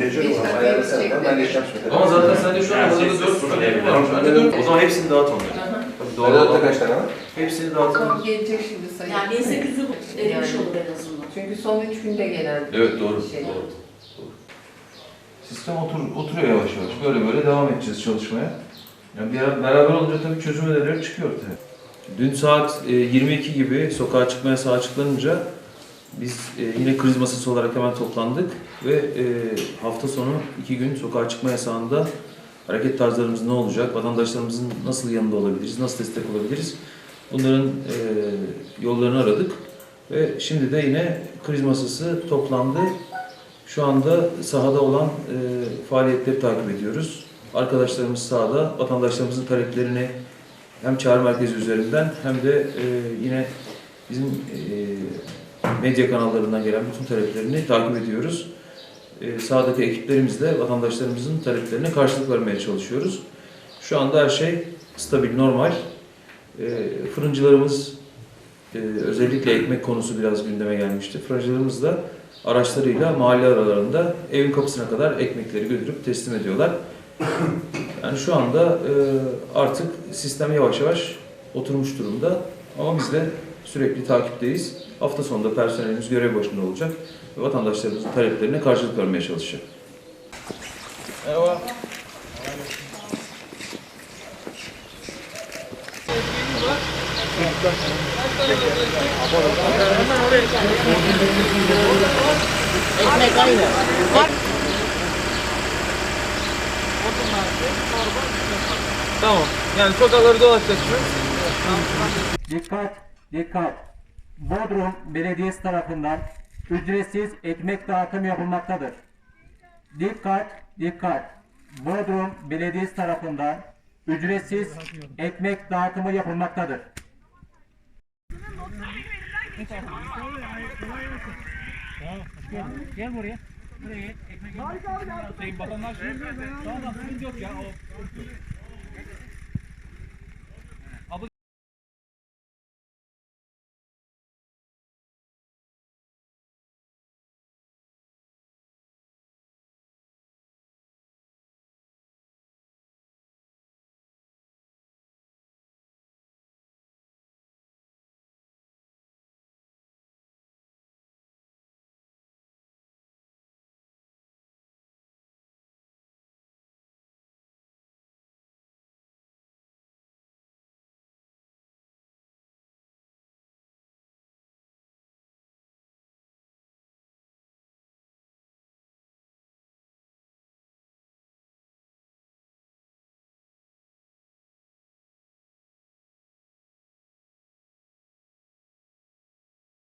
Ben. Ama zaten sadece şu an Her odada şey 4 sıfır tane devre. var. Bence 4. O zaman hepsini dağıt onları. Tabii Vedat'ta olan. kaç tane var? Hepsini dağıtalım. Tamam gelecek şimdi sayı. Yani 1800'ü erimiş Yani. olur en azından. Çünkü son üç günde gelen Evet doğru. şey. doğru. Sistem otur, oturuyor yavaş yavaş. Böyle böyle devam edeceğiz çalışmaya. Yani bir ara- beraber olunca tabii çözüm önerileri çıkıyor ortaya. Dün saat e, 22 gibi sokağa çıkma yasağı açıklanınca biz e, yine kriz masası olarak hemen toplandık ve e, hafta sonu iki gün sokağa çıkma yasağında hareket tarzlarımız ne olacak, vatandaşlarımızın nasıl yanında olabiliriz, nasıl destek olabiliriz bunların e, yollarını aradık ve şimdi de yine kriz masası toplandı. Şu anda sahada olan e, faaliyetleri takip ediyoruz. Arkadaşlarımız sahada, vatandaşlarımızın taleplerini hem çağrı merkezi üzerinden hem de e, yine bizim e, medya kanallarından gelen bütün taleplerini takip ediyoruz. E, sahadaki ekiplerimizle vatandaşlarımızın taleplerine karşılık vermeye çalışıyoruz. Şu anda her şey stabil, normal. E, fırıncılarımız e, özellikle ekmek konusu biraz gündeme gelmişti. Fırıncılarımız da araçlarıyla mahalle aralarında evin kapısına kadar ekmekleri götürüp teslim ediyorlar. Yani şu anda e, artık sistem yavaş yavaş oturmuş durumda ama biz de sürekli takipteyiz. Hafta sonunda personelimiz görev başında olacak ve vatandaşlarımızın taleplerine karşılık vermeye çalışacak. Merhaba. Tamam. Yani sokakları dolaşacaksın. Dikkat, dikkat. Bodrum Belediyesi tarafından ücretsiz ekmek dağıtım yapılmaktadır. Dikkat, dikkat. Bodrum Belediyesi tarafından ücretsiz ekmek dağıtımı yapılmaktadır. Gel buraya. Buraya ekmek. Abi. Vatandaş. Tamam, sıkıntı yok ya.